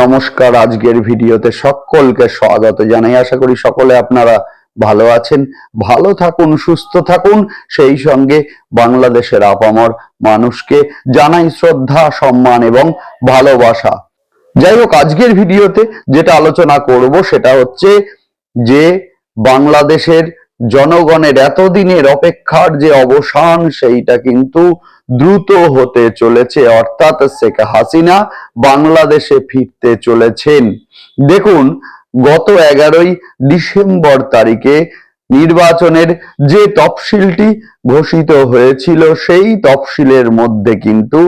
নমস্কার আজকের ভিডিওতে সকলকে স্বাগত জানাই। আশা করি সকলে আপনারা ভালো আছেন, ভালো থাকুন, সুস্থ থাকুন। সেই সঙ্গে বাংলাদেশের আপামর মানুষকে জানাই শ্রদ্ধা, সম্মান এবং ভালোবাসা। যাই হোক, আজকের ভিডিওতে যেটা আলোচনা করব সেটা হচ্ছে যে বাংলাদেশের জনগণের এতদিনের অপেক্ষার যে অবসান, সেইটা কিন্তু দ্রুত হতে চলেছে, অর্থাৎ শেখ হাসিনা বাংলাদেশে ফিরতে চলেছেন। দেখুন, গত এগারোই ডিসেম্বর তারিখে নির্বাচনের যে তফসিলটি ঘোষিত হয়েছিল, সেই তফসিলের মধ্যে কিন্তু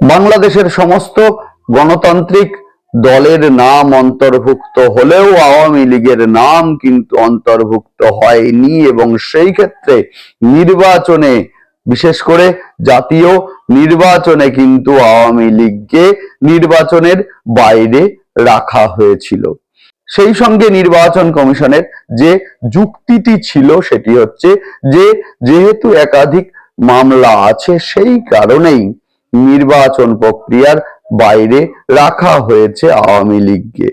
বাংলাদেশের সমস্ত গণতান্ত্রিক দলের নাম অন্তর্ভুক্ত হলেও আওয়ামী লীগের নাম কিন্তু অন্তর্ভুক্ত হয়নি এবং সেই ক্ষেত্রে নির্বাচনে বিশেষ করে জাতীয় নির্বাচনে কিন্তু আওয়ামী লীগকে নির্বাচনের বাইরে রাখা হয়েছিল। সেই সঙ্গে নির্বাচন কমিশনের যে যুক্তিটি ছিল সেটি হচ্ছে যে, যেহেতু একাধিক মামলা আছে, সেই কারণেই নির্বাচন প্রক্রিয়ার বাইরে রাখা হয়েছে আওয়ামী লীগকে।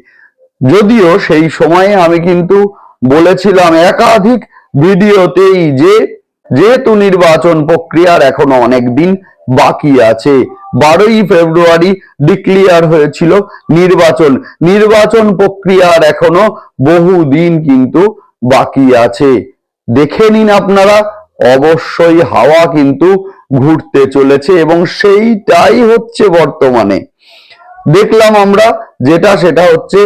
যদিও সেই সময়ে আমি কিন্তু বলেছিলাম একাধিক ভিডিওতেই যে যেহেতু নির্বাচন প্রক্রিয়ার এখনও অনেক দিন বাকি আছে, বারোই ফেব্রুয়ারি ডিক্লিয়ার হয়েছিল নির্বাচন। নির্বাচন প্রক্রিয়ার এখনও বহু দিন কিন্তু বাকি আছে। দেখে নিন আপনারা, অবশ্যই হাওয়া কিন্তু ঘুরতে চলেছে এবং সেইটাই হচ্ছে বর্তমানে। দেখলাম আমরা যেটা, সেটা হচ্ছে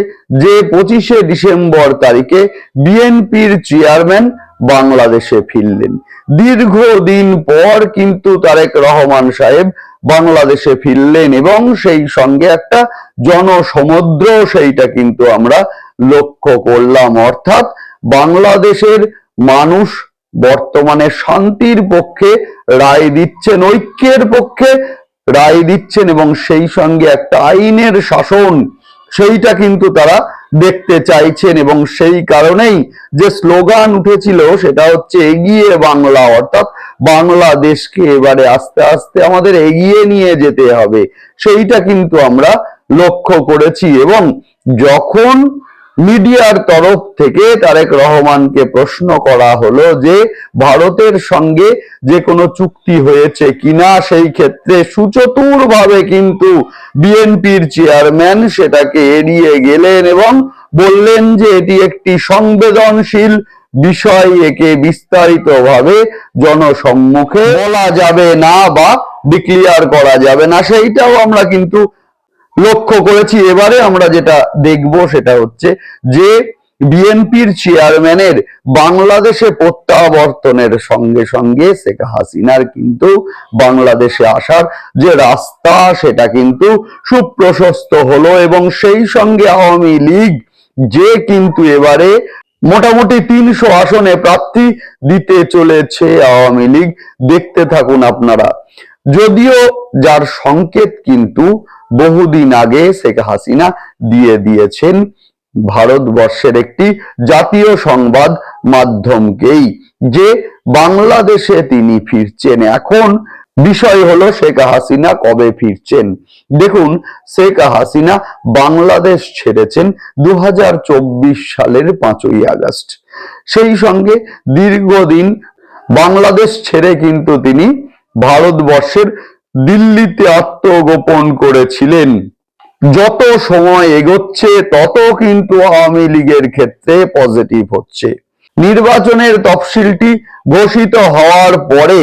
যে পঁচিশে ডিসেম্বর তারিখে বিএনপির চেয়ারম্যান বাংলাদেশে ফিরলেন। দীর্ঘদিন পর কিন্তু তারেক রহমান সাহেব বাংলাদেশে ফিরলেন এবং সেই সঙ্গে একটা জনসমুদ্র সেইটা কিন্তু আমরা লক্ষ্য করলাম। অর্থাৎ বাংলাদেশের মানুষ বর্তমানে শান্তির পক্ষে রায় দিচ্ছেন, ঐক্যের পক্ষে রায় দিচ্ছেন এবং সেই সঙ্গে একটা আইনের শাসন সেইটা কিন্তু তারা দেখতে চাইছেন এবং সেই কারণেই যে স্লোগান উঠেছিল সেটা হচ্ছে এগিয়ে বাংলা, অর্থাৎ বাংলাদেশকে এবারে আস্তে আস্তে আমাদের এগিয়ে নিয়ে যেতে হবে। সেইটা কিন্তু আমরা লক্ষ্য করেছি এবং যখন মিডিয়ার তরফ থেকে তারেক রহমানকে প্রশ্ন করা হলো যে, ভারতের সঙ্গে যে কোনো চুক্তি হয়েছে কিনা, সেই ক্ষেত্রে সুচতুর ভাবে কিন্তু বিএনপির চেয়ারম্যান সেটাকে এড়িয়ে গেলেন এবং বললেন যে, এটি একটি সংবেদনশীল বিষয়, একে বিস্তারিত ভাবে জনসম্মুখে বলা যাবে না বা ডিক্লিয়ার করা যাবে না। সেইটাও আমরা কিন্তু লক্ষ্য করেছি। এবারে আমরা যেটা দেখব সেটা হচ্ছে যে বিএনপির চেয়ারম্যানের বাংলাদেশে প্রত্যাবর্তনের সঙ্গে সঙ্গে শেখ হাসিনার কিন্তু বাংলাদেশে আসার যে রাস্তা, সেটা কিন্তু সুপ্রশস্ত হলো এবং সেই সঙ্গে আওয়ামী লীগ যে কিন্তু এবারে মোটামুটি তিনশো আসনে প্রার্থী দিতে চলেছে আওয়ামী লীগ। দেখতে থাকুন আপনারা। যদিও যার সংকেত কিন্তু বহুদিন আগে শেখ হাসিনা দিয়ে দিয়েছেন ভারতবর্ষের একটি জাতীয় সংবাদ মাধ্যমকেই, যে বাংলাদেশে তিনি ফিরছেন। এখন বিষয় হলো শেখ হাসিনা কবে ফিরছেন? দেখুন, শেখ হাসিনা বাংলাদেশ ছেড়েছেন দু হাজার চব্বিশ সালের পাঁচই আগস্ট। সেই সঙ্গে দীর্ঘদিন বাংলাদেশ ছেড়ে কিন্তু তিনি ভারতবর্ষের দিল্লিতে আত্মগোপন করেছিলেন। যত সময় এগোচ্ছে, তত কিন্তু আওয়ামী লীগের ক্ষেত্রে পজিটিভ হচ্ছে। নির্বাচনের তফসিলটি ঘোষিত হওয়ার পরে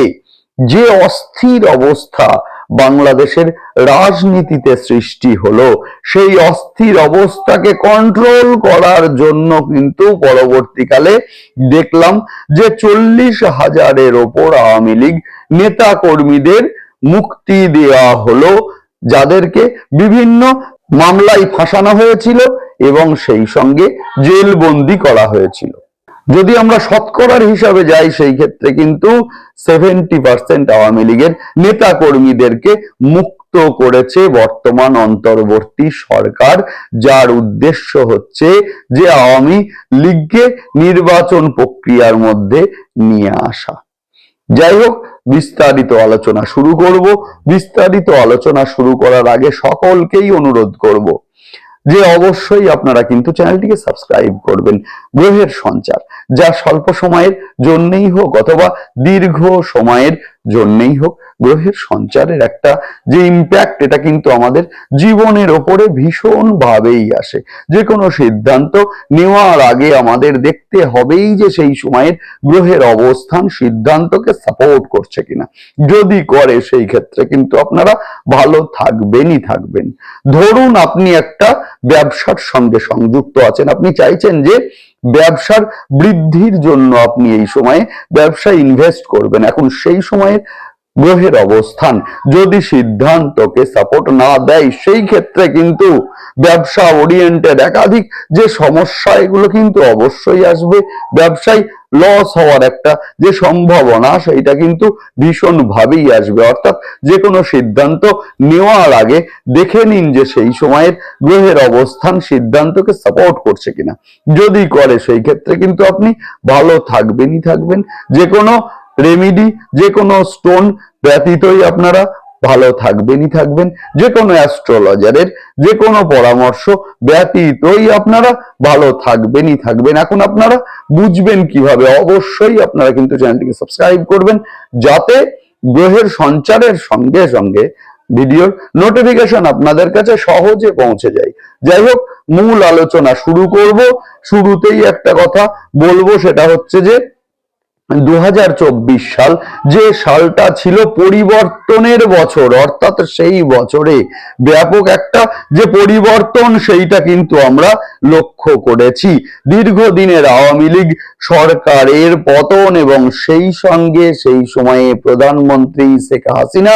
যে অস্থির অবস্থা বাংলাদেশের রাজনীতিতে সৃষ্টি হলো, সেই অস্থির অবস্থাকে কন্ট্রোল করার জন্য কিন্তু পরবর্তীকালে দেখলাম যে চল্লিশ হাজারের ওপর আওয়ামী লীগ নেতা কর্মীদের মুক্তি দেওয়া হলো, যাদেরকে বিভিন্ন মামলায় ফাঁসানো হয়েছিল এবং সেই সঙ্গে জেলবন্দি করা হয়েছিল। যদি আমরা শতকরার হিসাবে যাই, সেই ক্ষেত্রে কিন্তু সেভেন্টি পার্সেন্ট আওয়ামী লীগের নেতা কর্মীদেরকে মুক্ত করেছে বর্তমান অন্তর্বর্তী সরকার, যার উদ্দেশ্য হচ্ছে যে আওয়ামী লীগকে নির্বাচন প্রক্রিয়ার মধ্যে নিয়ে আসা। যাই হোক বিস্তারিত আলোচনা শুরু করব। বিস্তারিত আলোচনা শুরু করার আগে সকলকেই অনুরোধ করব যে অবশ্যই আপনারা কিন্তু চ্যানেলটিকে সাবস্ক্রাইব করবেন। গ্রহের সঞ্চার। যা স্বল্প সময়ের জন্যই হোক অথবা দীর্ঘ সময়ের জন্যই হোক, গ্রহের সঞ্চারের একটা যে ইম্প্যাক্ট এটা কিন্তু আমাদের জীবনের ওপরে ভীষণ ভাবেই আসে। যে কোনো সিদ্ধান্ত নেওয়ার আগে আমাদের দেখতে হবেই যে সেই সময়ের গ্রহের অবস্থান সিদ্ধান্তকে সাপোর্ট করছে কিনা। যদি করে সেই ক্ষেত্রে কিন্তু আপনারা ভালো থাকবেনই থাকবেন। ধরুন আপনি একটা ব্যবসার সঙ্গে সংযুক্ত আছেন, আপনি চাইছেন যে ব্যবসার বৃদ্ধির জন্য আপনি এই সময়ে ব্যবসা ইনভেস্ট করবেন। এখন সেই সময়ের গ্রহের অবস্থান। যদি সিদ্ধান্তকে সাপোর্ট না দেয়, সেই ক্ষেত্রে কিন্তু ব্যবসা ওরিয়েন্টেড একাধিক যে সমস্যা, এগুলো কিন্তু অবশ্যই আসবে। ব্যবসায় লস হওয়ার একটা যে সম্ভাবনা, সেইটা কিন্তু ভীষণ ভাবেই আসবে। অর্থাৎ যে কোনো সিদ্ধান্ত নেওয়ার আগে দেখে নিন যে সেই সময়ের গ্রহের অবস্থান সিদ্ধান্তকে সাপোর্ট করছে কিনা। যদি করে, সেই ক্ষেত্রে কিন্তু আপনি ভালো থাকবেনই থাকবেন। যে কোনো রেমিডি যে কোনো স্টোন ব্যতীতই আপনারা ভালো থাকবেনই থাকবেন। যে কোনো অ্যাস্ট্রোলজারের যে কোনো পরামর্শ ব্যতীতই আপনারা ভালো থাকবেনই থাকবেন। এখন আপনারা বুঝবেন কীভাবে অবশ্যই আপনারা কিন্তু চ্যানেলটিকে সাবস্ক্রাইব করবেন, যাতে গ্রহের সঞ্চারের সঙ্গে সঙ্গে ভিডিওর নোটিফিকেশন আপনাদের কাছে সহজে পৌঁছে যায়। যাই হোক, মূল আলোচনা শুরু করব। শুরুতেই একটা কথা বলব, সেটা হচ্ছে যে দু হাজার চব্বিশ সাল যে সালটা ছিল পরিবর্তনের বছর, অর্থাৎ সেই বছরে ব্যাপক একটা যে পরিবর্তন সেইটা কিন্তু আমরা লক্ষ্য করেছি। দীর্ঘদিনের আওয়ামী লীগ সরকারের পতন এবং সেই সঙ্গে সেই সময়ে প্রধানমন্ত্রী শেখ হাসিনা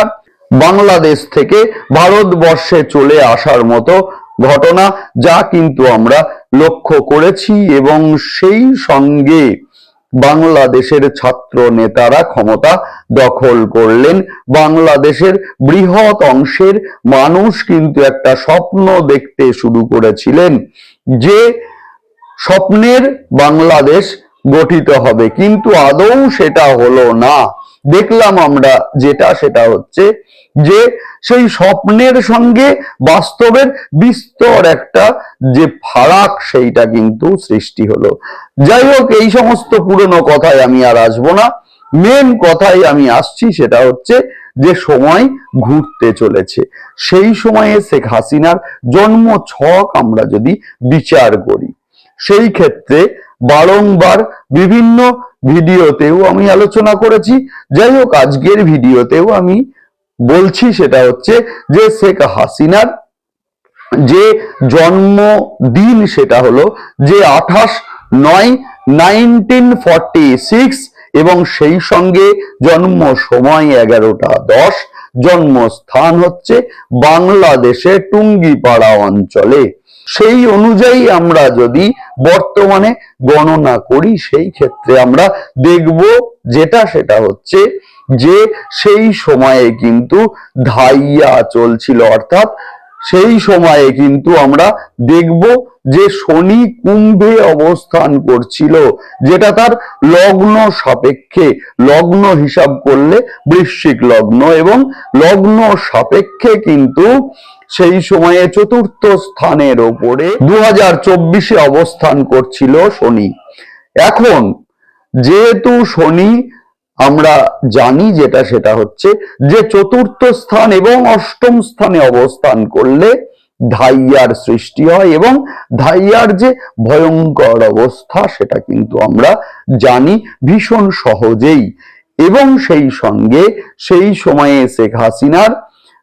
বাংলাদেশ থেকে ভারতবর্ষে চলে আসার মতো ঘটনা যা কিন্তু আমরা লক্ষ্য করেছি এবং সেই সঙ্গে বাংলাদেশের ছাত্র নেতারা ক্ষমতা দখল করলেন। বাংলাদেশের বৃহৎ অংশের মানুষ কিন্তু একটা স্বপ্ন দেখতে শুরু করেছিলেন যে স্বপ্নের বাংলাদেশ গঠিত হবে। কিন্তু আদৌ সেটা হলো না। দেখলাম আমরা যেটা, সেটা হচ্ছে যে সেই স্বপ্নের সঙ্গে বাস্তবের বিস্তর একটা যে ফারাক, সেইটা কিন্তু সৃষ্টি হলো। যাই হোক, এই সমস্ত পুরনো কথায় আমি আর আসব না। মেন কথাই আমি আসছি, সেটা হচ্ছে যে সময় ঘুরতে চলেছে। সেই সময়ে শেখ হাসিনার জন্ম ছক আমরা যদি বিচার করি, সেই ক্ষেত্রে বারংবার বিভিন্ন ভিডিওতেও আমি আলোচনা করেছি। যাই হোক, আজকের ভিডিওতেও আমি বলছি সেটা হচ্ছে যে শেখ হাসিনার যে জন্মদিন সেটা হলো যে আঠাশ নয় নাইনটিন সিক্স এবং সেই সঙ্গে জন্ম সময় এগারোটা দশ। জন্মস্থান হচ্ছে বাংলাদেশে টুঙ্গিপাড়া অঞ্চলে। সেই অনুযায়ী আমরা যদি বর্তমানে গণনা করি, সেই ক্ষেত্রে আমরা দেখব যেটা সেটা হচ্ছে যে সেই সময়ে কিন্তু ধাইয়া চলছিল। অর্থাৎ সেই সময়ে কিন্তু আমরা দেখব যে শনি কুম্ভে অবস্থান করছিল, যেটা তার লগ্ন সাপেক্ষে, লগ্ন হিসাব করলে বৃশ্চিক লগ্ন এবং লগ্ন সাপেক্ষে কিন্তু সেই সময়ে চতুর্থ স্থানের ওপরে দু হাজার চব্বিশে অবস্থান করছিল শনি। এখন যেহেতু শনি, আমরা জানি যেটা সেটা হচ্ছে যে চতুর্থ স্থান এবং অষ্টম স্থানে অবস্থান করলে ধাইয়ার সৃষ্টি হয় এবং ধাইয়ার যে ভয়ঙ্কর অবস্থা সেটা কিন্তু আমরা জানি ভীষণ সহজেই। এবং সেই সঙ্গে সেই সময়ে শেখ হাসিনার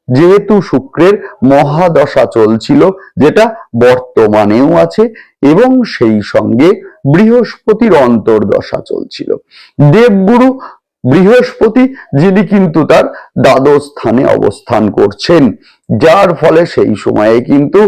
যেহেতু শুক্রের মহাদশা চলছিল, যেটা বর্তমানেও আছে, এবং সেই সঙ্গে বৃহস্পতির অন্তর্দশা চলছিল। দেবগুরু বৃহস্পতি, যিনি কিন্তু তার দ্বাদশ স্থানে অবস্থান করছেন, যার ফলে সেই সময়ে কিন্তু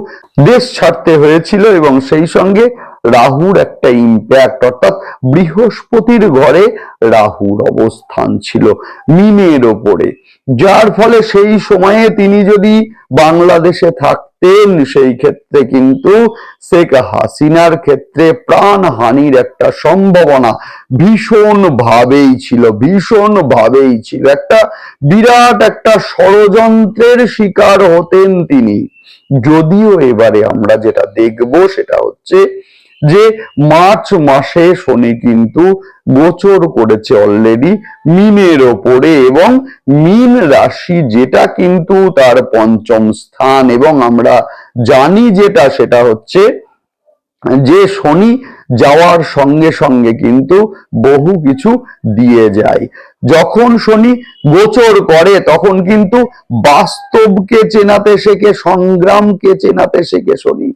দেশ ছাড়তে হয়েছিল এবং সেই সঙ্গে রাহুর একটা ইম্প্যাক্ট অর্থাৎ বৃহস্পতির ঘরে রাহুর অবস্থান ছিল মিনের ওপরে। যার ফলে সেই সময়ে তিনি যদি বাংলাদেশে থাকতেন, সেই ক্ষেত্রে কিন্তু শেখ হাসিনার ক্ষেত্রে প্রাণহানির একটা সম্ভাবনা ভীষণ ভাবেই ছিল ভীষণ ভাবেই ছিল। একটা বিরাট একটা ষড়যন্ত্রের শিকার হতেন তিনি। যদিও এবারে আমরা যেটা দেখব সেটা হচ্ছে যে মার্চ মাসে শনি কিন্তু গোচর করেছে অলরেডি মিনের ওপরে এবং মিন রাশি যেটা কিন্তু তার পঞ্চম স্থান এবং আমরা জানি যেটা সেটা হচ্ছে যে শনি যাওয়ার সঙ্গে সঙ্গে কিন্তু বহু কিছু দিয়ে যায়। যখন শনি গোচর করে তখন কিন্তু বাস্তবকে চেনাতে শেখে, সংগ্রামকে চেনাতে শেখে শনি।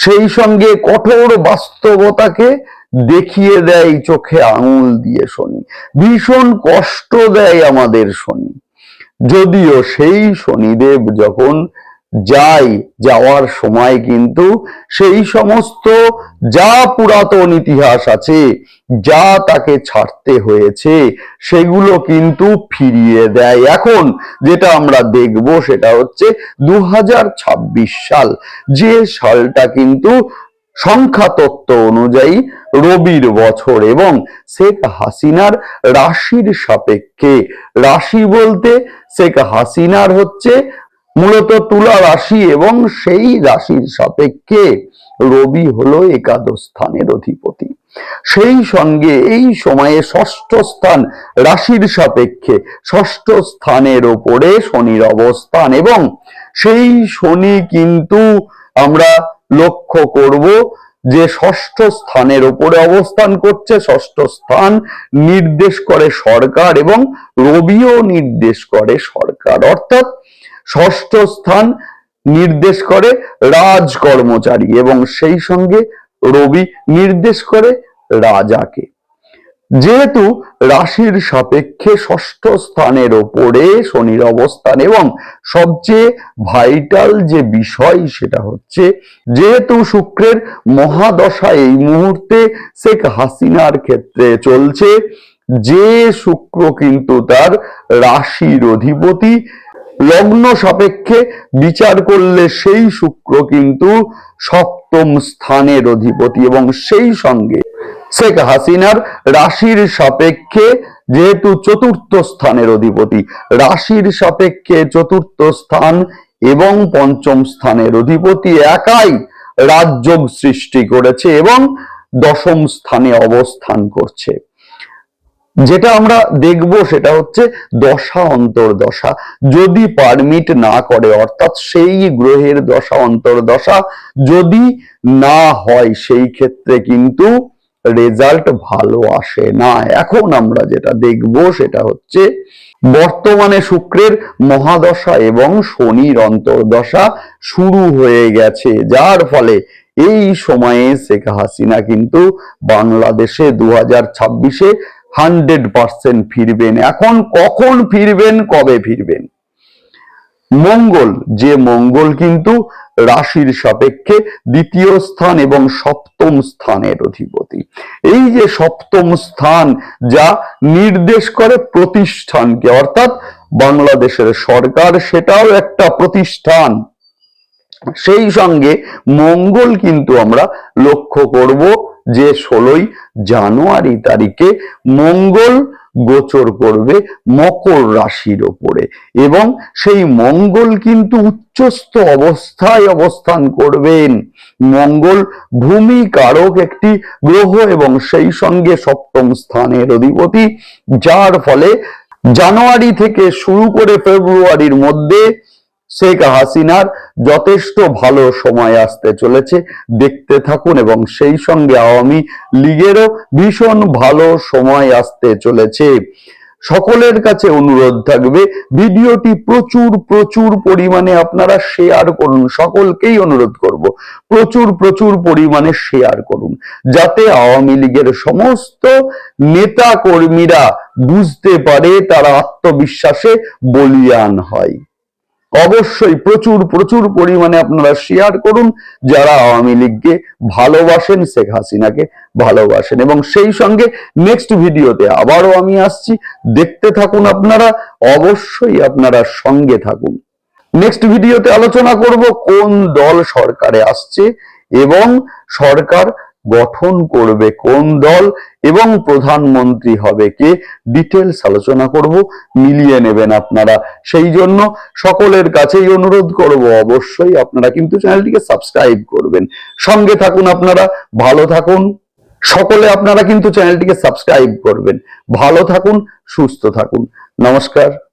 সেই সঙ্গে কঠোর বাস্তবতাকে দেখিয়ে দেয় চোখে আঙুল দিয়ে শনি। ভীষণ কষ্ট দেয় আমাদের শনি। যদিও সেই শনিদেব যখন যায় যাওয়ার সময় কিন্তু সেই সমস্ত যা পুরাতন ইতিহাস আছে, যা তাকে ছাড়তে হয়েছে, সেগুলো কিন্তু ফিরিয়ে দেয়। এখন যেটা আমরা দেখব সেটা হচ্ছে দু হাজার ছাব্বিশ সাল। যে সালটা কিন্তু সংখ্যা তত্ত্ব অনুযায়ী রবির বছর এবং শেখ হাসিনার রাশির সাপেক্ষে। রাশি বলতে শেখ হাসিনার হচ্ছে মূলত তুলা রাশি এবং সেই রাশির সাপেক্ষে রবি হলো একাদশ স্থানের অধিপতি। সেই সঙ্গে এই সময়ে ষষ্ঠ স্থান রাশির সাপেক্ষে ষষ্ঠ স্থানের ওপরে শনির অবস্থান এবং সেই শনি কিন্তু আমরা লক্ষ্য করব যে ষষ্ঠ স্থানের উপরে অবস্থান করছে, ষষ্ঠ স্থান নির্দেশ করে সরকার এবং রবিও নির্দেশ করে সরকার। অর্থাৎ ষষ্ঠ স্থান নির্দেশ করে রাজ কর্মচারী এবং সেই সঙ্গে রবি নির্দেশ করে রাজাকে। যেহেতু রাশির সাপেক্ষে ষষ্ঠ স্থানের ওপরে শনির অবস্থান এবং সবচেয়ে ভাইটাল যে বিষয় সেটা হচ্ছে, যেহেতু শুক্রের মহাদশা এই মুহূর্তে শেখ হাসিনার ক্ষেত্রে চলছে, যে শুক্র কিন্তু তার রাশির অধিপতি লগ্ন সাপেক্ষে বিচার করলে সেই শুক্র কিন্তু সপ্তম স্থানের অধিপতি এবং সেই সঙ্গে শেখ হাসিনার রাশির সাপেক্ষে যেহেতু চতুর্থ স্থানের অধিপতি, রাশির সাপেক্ষে চতুর্থ স্থান এবং পঞ্চম স্থানের অধিপতি একাই রাজযোগ সৃষ্টি করেছে এবং দশম স্থানে অবস্থান করছে। যেটা আমরা দেখব সেটা হচ্ছে দশা অন্তর্দশা। যদি পারমিট না করে, অর্থাৎ সেই গ্রহের দশা অন্তর্দশা যদি না হয়, সেই ক্ষেত্রে কিন্তু রেজাল্ট ভালো আসে না। এখন আমরা যেটা দেখব সেটা হচ্ছে বর্তমানে শুক্রের মহাদশা এবং শনির অন্তর্দশা শুরু হয়ে গেছে। যার ফলে এই সময়ে শেখ হাসিনা কিন্তু বাংলাদেশে দু হাজার ছাব্বিশে হান্ড্রেড পার্সেন্ট ফিরবেন। এখন কখন ফিরবেন, কবে ফিরবেন? মঙ্গল, যে মঙ্গল কিন্তু রাশির সাপেক্ষে দ্বিতীয় স্থান এবং সপ্তম স্থানের অধিপতি। এই যে সপ্তম স্থান যা নির্দেশ করে প্রতিষ্ঠানকে, অর্থাৎ বাংলাদেশের সরকার সেটাও একটা প্রতিষ্ঠান। সেই সঙ্গে মঙ্গল কিন্তু আমরা লক্ষ্য করব যে ষোলোই জানুয়ারি তারিখে মঙ্গল গোচর করবে মকর রাশির ওপরে। এবং সেই মঙ্গল কিন্তু উচ্চস্থ অবস্থায় অবস্থান করবেন। মঙ্গল ভূমি কারক একটি গ্রহ এবং সেই সঙ্গে সপ্তম স্থানের অধিপতি, যার ফলে জানুয়ারি থেকে শুরু করে ফেব্রুয়ারির মধ্যে শেখ হাসিনার যথেষ্ট ভালো সময় আসতে চলেছে। দেখতে থাকুন এবং সেই সঙ্গে আওয়ামী লীগেরও ভীষণ ভালো সময় আসতে চলেছে। সকলের কাছে অনুরোধ থাকবে, ভিডিওটি প্রচুর প্রচুর পরিমাণে আপনারা শেয়ার করুন, সকলকেই অনুরোধ করব, প্রচুর প্রচুর পরিমাণে শেয়ার করুন, যাতে আওয়ামী লীগের সমস্ত নেতা কর্মীরা বুঝতে পারে, তারা আত্মবিশ্বাসে বলিয়ান হয়। অবশ্যই প্রচুর প্রচুর পরিমাণে আপনারা শেয়ার করুন। যারা আওয়ামী লীগকে ভালোবাসেন, শেখ হাসিনাকে ভালোবাসেন। এবং সেই সঙ্গে নেক্সট ভিডিওতে আবারও আমি আসছি। দেখতে থাকুন আপনারা, অবশ্যই আপনারা সঙ্গে থাকুন। নেক্সট ভিডিওতে আলোচনা করব কোন দল সরকারে আসছে এবং সরকার গঠন করবে কোন দল এবং প্রধানমন্ত্রী হবে কে? ডিটেলস আলোচনা করব, মিলিয়ে নেবেন আপনারা। সেই জন্য সকলের কাছেই অনুরোধ করব, অবশ্যই আপনারা কিন্তু চ্যানেলটিকে সাবস্ক্রাইব করবেন। সঙ্গে থাকুন আপনারা, ভালো থাকুন। সকলে আপনারা কিন্তু চ্যানেলটিকে সাবস্ক্রাইব করবেন। ভালো থাকুন, সুস্থ থাকুন। নমস্কার।